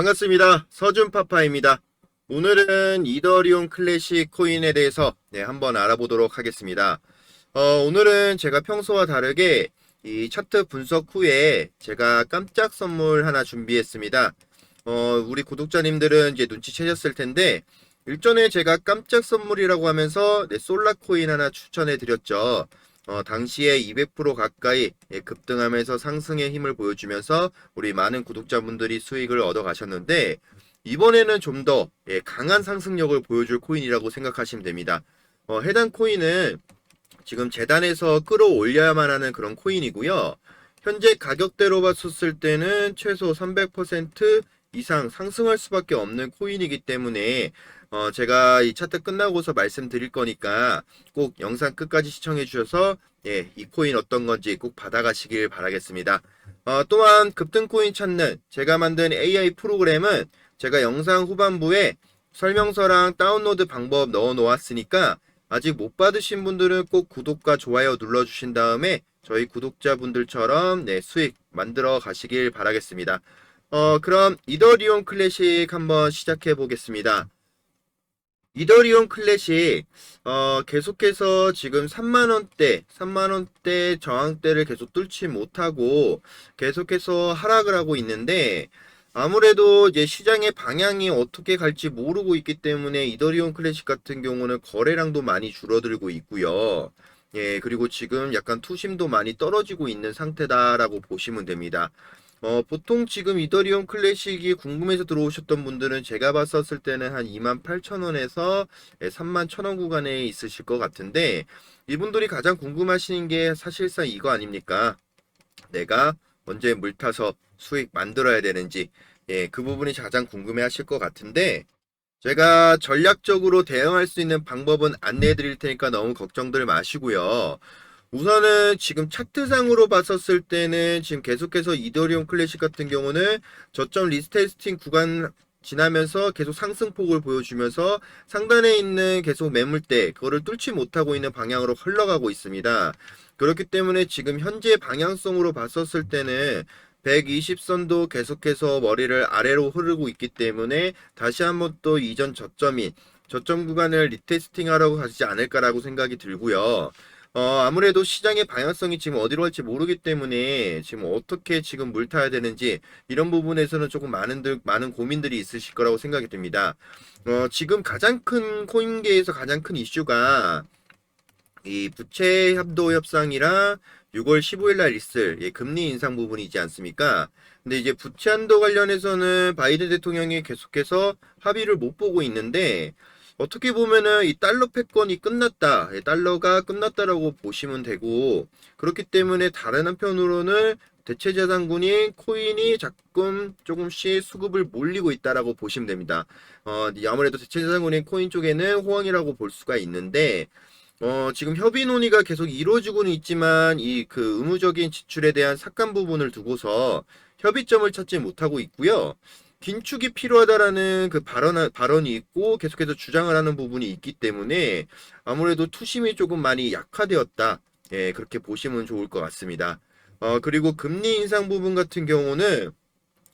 반갑습니다. 서준파파입니다. 오늘은 이더리움 클래식 코인에 대해서 네, 한번 알아보도록 하겠습니다. 어, 오늘은 제가 평소와 다르게 이 차트 분석 후에 제가 깜짝 선물 하나 준비했습니다. 어, 우리 구독자님들은 이제 눈치채셨을 텐데 일전에 제가 깜짝 선물이라고 하면서 네, 솔라 코인 하나 추천해 드렸죠. 어, 당시에 200% 가까이 예, 급등하면서 상승의 힘을 보여주면서 우리 많은 구독자분들이 수익을 얻어 가셨는데 이번에는 좀 더 강한 상승력을 보여줄 코인이라고 생각하시면 됩니다. 어, 해당 코인은 지금 재단에서 끌어올려야만 하는 그런 코인이고요. 현재 가격대로 봤었을 때는 최소 300% 이상 상승할 수밖에 없는 코인이기 때문에 어, 제가 이 차트 끝나고서 말씀드릴 거니까 꼭 영상 끝까지 시청해 주셔서 예, 이 코인 어떤 건지 꼭 받아가시길 바라겠습니다. 어, 또한 급등 코인 찾는 제가 만든 AI 프로그램은 제가 영상 후반부에 설명서랑 다운로드 방법 넣어 놓았으니까 아직 못 받으신 분들은 꼭 구독과 좋아요 눌러 주신 다음에 저희 구독자분들처럼 네, 수익 만들어 가시길 바라겠습니다. 어, 그럼 이더리움 클래식 한번 시작해 보겠습니다. 이더리움 클래식 어, 계속해서 지금 3만원대, 3만원대 저항대를 계속 뚫지 못하고 계속해서 하락을 하고 있는데 아무래도 이제 시장의 방향이 어떻게 갈지 모르고 있기 때문에 이더리움 클래식 같은 경우는 거래량도 많이 줄어들고 있고요. 예, 그리고 지금 약간 투심도 많이 떨어지고 있는 상태다라고 보시면 됩니다. 어, 보통 지금 이더리움 클래식이 궁금해서 들어오셨던 분들은 제가 봤었을 때는 한 28,000원에서 31,000원 구간에 있으실 것 같은데 이분들이 가장 궁금하시는 게 사실상 이거 아닙니까? 내가 언제 물 타서 수익 만들어야 되는지 예, 그 부분이 가장 궁금해 하실 것 같은데 제가 전략적으로 대응할 수 있는 방법은 안내해 드릴 테니까 너무 걱정들 마시고요. 우선은 지금 차트상으로 봤었을 때는 지금 계속해서 이더리움 클래식 같은 경우는 저점 리스테스팅 구간 지나면서 계속 상승폭을 보여주면서 상단에 있는 계속 매물대 그거를 뚫지 못하고 있는 방향으로 흘러가고 있습니다. 그렇기 때문에 지금 현재 방향성으로 봤었을 때는 120선도 계속해서 머리를 아래로 흐르고 있기 때문에 다시 한번 또 이전 저점인 저점 구간을 리테스팅 하라고 하지 않을까라고 생각이 들고요. 어, 아무래도 시장의 방향성이 지금 어디로 갈지 모르기 때문에 지금 어떻게 지금 물 타야 되는지 이런 부분에서는 조금 많은, 많은 고민들이 있으실 거라고 생각이 듭니다. 어, 지금 가장 큰 코인계에서 가장 큰 이슈가 이 부채 협도 협상이랑 6월 15일 날 있을 예, 금리 인상 부분이지 않습니까? 근데 이제 부채 한도 관련해서는 바이든 대통령이 계속해서 합의를 못 보고 있는데 어떻게 보면은 이 달러 패권이 끝났다. 예, 달러가 끝났다라고 보시면 되고 그렇기 때문에 다른 한편으로는 대체 자산군인 코인이 자꾸 조금씩 수급을 몰리고 있다라고 보시면 됩니다. 어, 아무래도 대체 자산군인 코인 쪽에는 호황이라고 볼 수가 있는데 어, 지금 협의 논의가 계속 이루어지고는 있지만 이 그 의무적인 지출에 대한 삭감 부분을 두고서 협의점을 찾지 못하고 있고요. 긴축이 필요하다라는 그 발언, 발언이 있고 계속해서 주장을 하는 부분이 있기 때문에 아무래도 투심이 조금 많이 약화되었다. 예, 그렇게 보시면 좋을 것 같습니다. 어, 그리고 금리 인상 부분 같은 경우는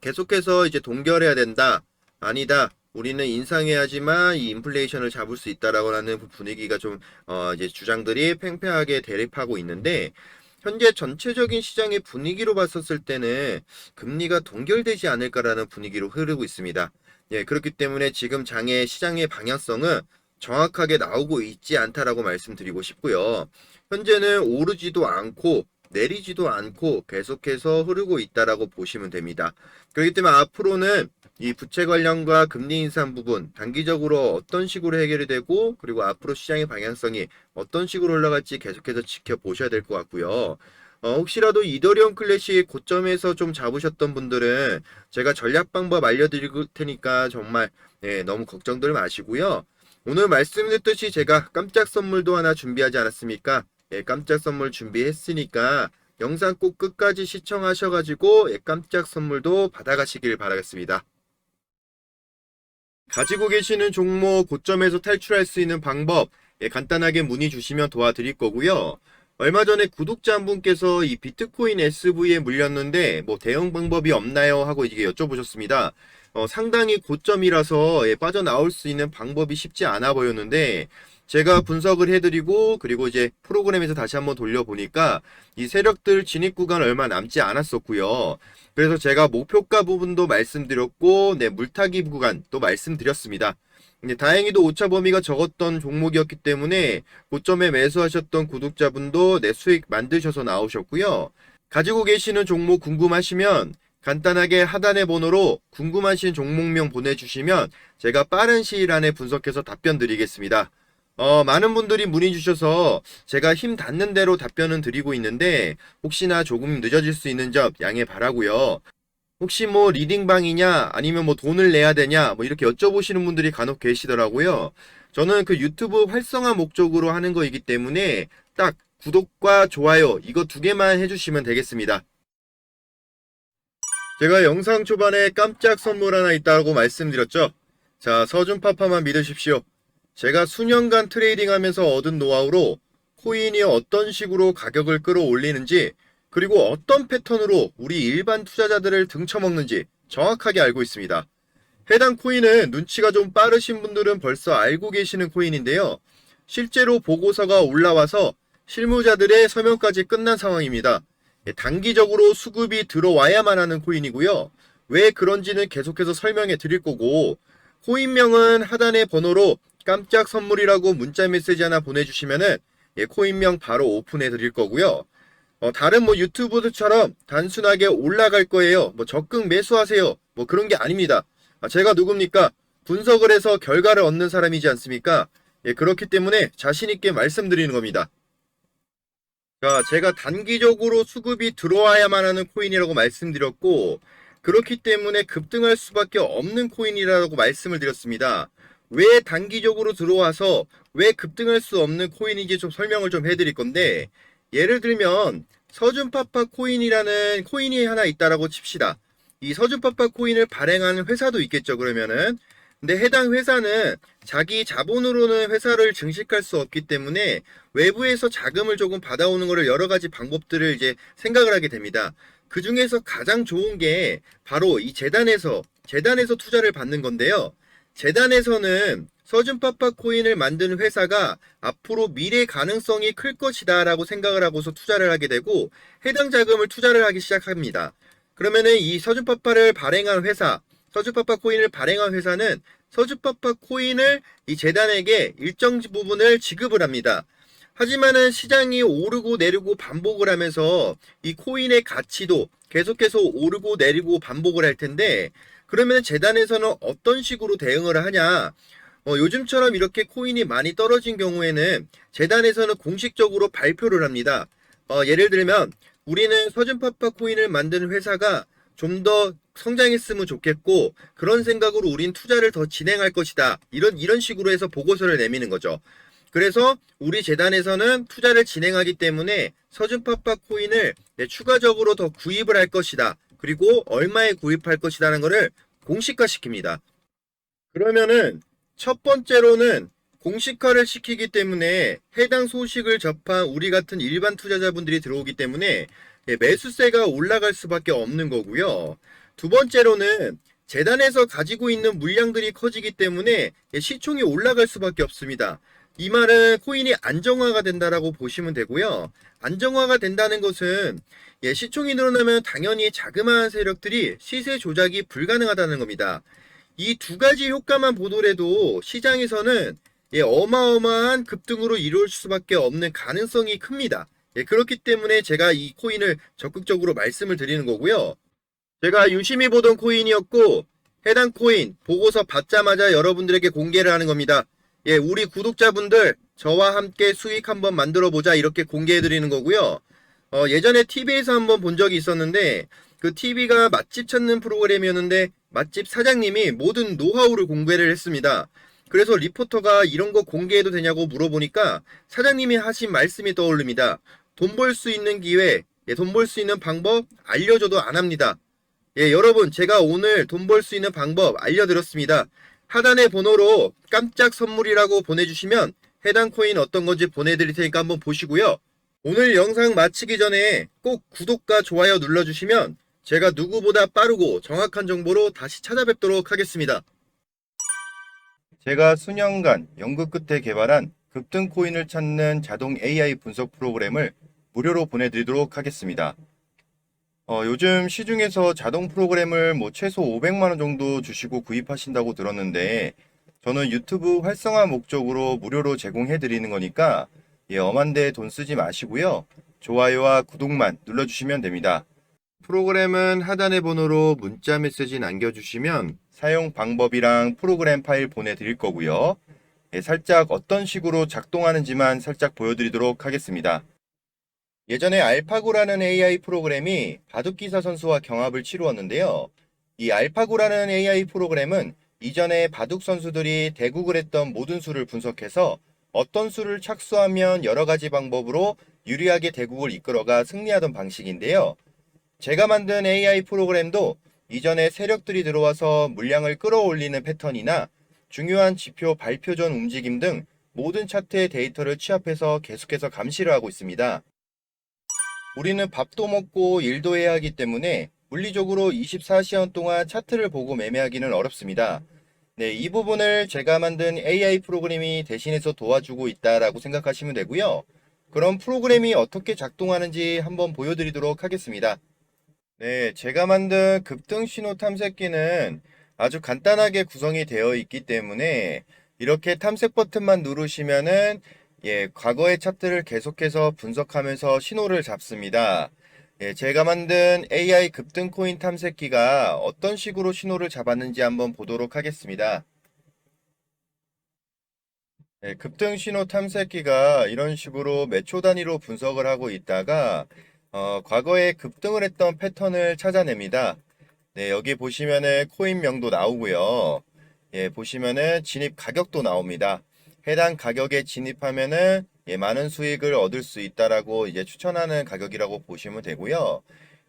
계속해서 이제 동결해야 된다. 아니다. 우리는 인상해야지만 이 인플레이션을 잡을 수 있다라고 하는 분위기가 좀, 어, 이제 주장들이 팽팽하게 대립하고 있는데, 현재 전체적인 시장의 분위기로 봤었을 때는 금리가 동결되지 않을까라는 분위기로 흐르고 있습니다. 예, 그렇기 때문에 지금 장의 시장의 방향성은 정확하게 나오고 있지 않다라고 말씀드리고 싶고요. 현재는 오르지도 않고 내리지도 않고 계속해서 흐르고 있다라고 보시면 됩니다. 그렇기 때문에 앞으로는 이 부채 관련과 금리 인상 부분 단기적으로 어떤 식으로 해결이 되고 그리고 앞으로 시장의 방향성이 어떤 식으로 올라갈지 계속해서 지켜보셔야 될 것 같고요. 어, 혹시라도 이더리움 클래식 고점에서 좀 잡으셨던 분들은 제가 전략 방법 알려드릴 테니까 정말 네, 너무 걱정들 마시고요. 오늘 말씀드렸듯이 제가 깜짝 선물도 하나 준비하지 않았습니까? 예, 깜짝 선물 준비했으니까 영상 꼭 끝까지 시청하셔가지고 예, 깜짝 선물도 받아가시길 바라겠습니다. 가지고 계시는 종목 고점에서 탈출할 수 있는 방법 예, 간단하게 문의 주시면 도와드릴 거고요. 얼마 전에 구독자 한 분께서 이 비트코인 SV에 물렸는데 뭐 대응 방법이 없나요? 하고 이게 여쭤보셨습니다. 어, 상당히 고점이라서 예, 빠져나올 수 있는 방법이 쉽지 않아 보였는데 제가 분석을 해드리고 그리고 이제 프로그램에서 다시 한번 돌려보니까 이 세력들 진입 구간 얼마 남지 않았었고요. 그래서 제가 목표가 부분도 말씀드렸고 네 물타기 구간 또 말씀드렸습니다. 근데 다행히도 오차 범위가 적었던 종목이었기 때문에 고점에 매수하셨던 구독자분도 내 수익 만드셔서 나오셨고요. 가지고 계시는 종목 궁금하시면 간단하게 하단의 번호로 궁금하신 종목명 보내주시면 제가 빠른 시일 안에 분석해서 답변 드리겠습니다. 어, 많은 분들이 문의 주셔서 제가 힘 닿는 대로 답변은 드리고 있는데 혹시나 조금 늦어질 수 있는 점 양해 바라고요. 혹시 뭐 리딩방이냐 아니면 뭐 돈을 내야 되냐 뭐 이렇게 여쭤보시는 분들이 간혹 계시더라고요. 저는 그 유튜브 활성화 목적으로 하는 거이기 때문에 딱 구독과 좋아요 이거 두 개만 해주시면 되겠습니다. 제가 영상 초반에 깜짝 선물 하나 있다고 말씀드렸죠. 자 서준파파만 믿으십시오. 제가 수년간 트레이딩 하면서 얻은 노하우로 코인이 어떤 식으로 가격을 끌어올리는지 그리고 어떤 패턴으로 우리 일반 투자자들을 등쳐먹는지 정확하게 알고 있습니다. 해당 코인은 눈치가 좀 빠르신 분들은 벌써 알고 계시는 코인인데요. 실제로 보고서가 올라와서 실무자들의 서명까지 끝난 상황입니다. 예, 단기적으로 수급이 들어와야만 하는 코인이고요. 왜 그런지는 계속해서 설명해 드릴 거고, 코인명은 하단의 번호로 깜짝 선물이라고 문자 메시지 하나 보내주시면은 예, 코인명 바로 오픈해 드릴 거고요. 어, 다른 뭐 유튜브들처럼 단순하게 올라갈 거예요. 뭐 적극 매수하세요. 뭐 그런 게 아닙니다. 아, 제가 누굽니까? 분석을 해서 결과를 얻는 사람이지 않습니까? 예, 그렇기 때문에 자신 있게 말씀드리는 겁니다. 자, 제가 단기적으로 수급이 들어와야만 하는 코인이라고 말씀드렸고, 그렇기 때문에 급등할 수밖에 없는 코인이라고 말씀을 드렸습니다. 왜 단기적으로 들어와서 왜 급등할 수 없는 코인인지 좀 설명을 좀 해드릴 건데, 예를 들면 서준파파 코인이라는 코인이 하나 있다라고 칩시다. 이 서준파파 코인을 발행하는 회사도 있겠죠. 그러면은 근데 해당 회사는 자기 자본으로는 회사를 증식할 수 없기 때문에 외부에서 자금을 조금 받아오는 거를 여러 가지 방법들을 이제 생각을 하게 됩니다. 그 중에서 가장 좋은 게 바로 이 재단에서 재단에서 투자를 받는 건데요. 재단에서는 서준파파 코인을 만드는 회사가 앞으로 미래 가능성이 클 것이다 라고 생각을 하고서 투자를 하게 되고 해당 자금을 투자를 하기 시작합니다. 그러면은 이 서준파파를 발행한 회사, 서준파파 코인을 발행한 회사는 서준파파 코인을 이 재단에게 일정 부분을 지급을 합니다. 하지만은 시장이 오르고 내리고 반복을 하면서 이 코인의 가치도 계속해서 오르고 내리고 반복을 할 텐데 그러면 재단에서는 어떤 식으로 대응을 하냐? 어, 요즘처럼 이렇게 코인이 많이 떨어진 경우에는 재단에서는 공식적으로 발표를 합니다. 어, 예를 들면 우리는 서준파파 코인을 만드는 회사가 좀 더 성장했으면 좋겠고 그런 생각으로 우린 투자를 더 진행할 것이다. 이런 이런 식으로 해서 보고서를 내미는 거죠. 그래서 우리 재단에서는 투자를 진행하기 때문에 서준파파 코인을 네, 추가적으로 더 구입을 할 것이다. 그리고 얼마에 구입할 것이라는 것을 공식화시킵니다. 그러면은 첫 번째로는 공식화를 시키기 때문에 해당 소식을 접한 우리 같은 일반 투자자분들이 들어오기 때문에 예, 매수세가 올라갈 수밖에 없는 거고요. 두 번째로는 재단에서 가지고 있는 물량들이 커지기 때문에 예, 시총이 올라갈 수밖에 없습니다. 이 말은 코인이 안정화가 된다라고 보시면 되고요. 안정화가 된다는 것은 예, 시총이 늘어나면 당연히 자그마한 세력들이 시세 조작이 불가능하다는 겁니다. 이 두 가지 효과만 보더라도 시장에서는 예, 어마어마한 급등으로 이룰 수밖에 없는 가능성이 큽니다. 예, 그렇기 때문에 제가 이 코인을 적극적으로 말씀을 드리는 거고요. 제가 유심히 보던 코인이었고 해당 코인 보고서 받자마자 여러분들에게 공개를 하는 겁니다. 예, 우리 구독자분들 저와 함께 수익 한번 만들어 보자 이렇게 공개해 드리는 거고요. 어, 예전에 TV에서 한번 본 적이 있었는데 그 TV가 맛집 찾는 프로그램이었는데 맛집 사장님이 모든 노하우를 공개를 했습니다. 그래서 리포터가 이런 거 공개해도 되냐고 물어보니까 사장님이 하신 말씀이 떠오릅니다. 돈 벌 수 있는 기회, 예, 돈 벌 수 있는 방법 알려줘도 안 합니다. 예, 여러분 제가 오늘 돈 벌 수 있는 방법 알려드렸습니다. 하단의 번호로 깜짝 선물이라고 보내주시면 해당 코인 어떤 건지 보내드릴 테니까 한번 보시고요. 오늘 영상 마치기 전에 꼭 구독과 좋아요 눌러주시면 제가 누구보다 빠르고 정확한 정보로 다시 찾아뵙도록 하겠습니다. 제가 수년간 연구 끝에 개발한 급등 코인을 찾는 자동 AI 분석 프로그램을 무료로 보내드리도록 하겠습니다. 어, 요즘 시중에서 자동 프로그램을 뭐 최소 500만 원 정도 주시고 구입하신다고 들었는데 저는 유튜브 활성화 목적으로 무료로 제공해 드리는 거니까 예, 엄한데 돈 쓰지 마시고요. 좋아요와 구독만 눌러주시면 됩니다. 프로그램은 하단의 번호로 문자 메시지 남겨주시면 사용 방법이랑 프로그램 파일 보내드릴 거고요. 예, 살짝 어떤 식으로 작동하는지만 살짝 보여드리도록 하겠습니다. 예전에 알파고라는 AI 프로그램이 바둑기사 선수와 경합을 치루었는데요. 이 알파고라는 AI 프로그램은 이전에 바둑 선수들이 대국을 했던 모든 수를 분석해서 어떤 수를 착수하면 여러 가지 방법으로 유리하게 대국을 이끌어가 승리하던 방식인데요. 제가 만든 AI 프로그램도 이전에 세력들이 들어와서 물량을 끌어올리는 패턴이나 중요한 지표 발표 전 움직임 등 모든 차트의 데이터를 취합해서 계속해서 감시를 하고 있습니다. 우리는 밥도 먹고 일도 해야 하기 때문에 물리적으로 24시간 동안 차트를 보고 매매하기는 어렵습니다. 네, 이 부분을 제가 만든 AI 프로그램이 대신해서 도와주고 있다라고 생각하시면 되고요. 그럼 프로그램이 어떻게 작동하는지 한번 보여드리도록 하겠습니다. 네, 제가 만든 급등 신호 탐색기는 아주 간단하게 구성이 되어 있기 때문에 이렇게 탐색 버튼만 누르시면은 예, 과거의 차트를 계속해서 분석하면서 신호를 잡습니다. 예, 제가 만든 AI 급등 코인 탐색기가 어떤 식으로 신호를 잡았는지 한번 보도록 하겠습니다. 예, 급등 신호 탐색기가 이런 식으로 몇초 단위로 분석을 하고 있다가 어, 과거에 급등을 했던 패턴을 찾아냅니다. 네, 여기 보시면은 코인명도 나오고요. 예, 보시면은 진입 가격도 나옵니다. 해당 가격에 진입하면은 예, 많은 수익을 얻을 수 있다라고 이제 추천하는 가격이라고 보시면 되고요.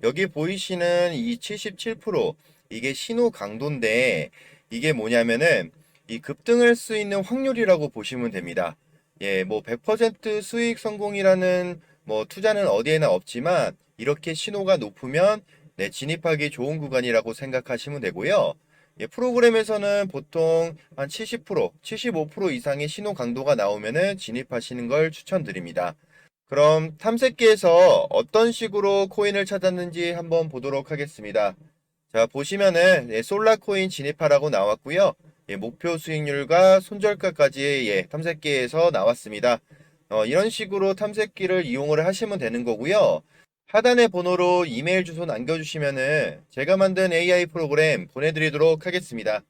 여기 보이시는 이 77% 이게 신호 강도인데 이게 뭐냐면은 이 급등할 수 있는 확률이라고 보시면 됩니다. 예, 뭐 100% 수익 성공이라는 뭐 투자는 어디에나 없지만 이렇게 신호가 높으면 네, 진입하기 좋은 구간이라고 생각하시면 되고요. 예, 프로그램에서는 보통 한 70%, 75% 이상의 신호 강도가 나오면은 진입하시는 걸 추천드립니다. 그럼 탐색기에서 어떤 식으로 코인을 찾았는지 한번 보도록 하겠습니다. 자, 보시면은 예, 솔라 코인 진입하라고 나왔고요. 예, 목표 수익률과 손절가까지 예, 탐색기에서 나왔습니다. 어, 이런 식으로 탐색기를 이용을 하시면 되는 거고요. 하단의 번호로 이메일 주소 남겨주시면은 제가 만든 AI 프로그램 보내드리도록 하겠습니다.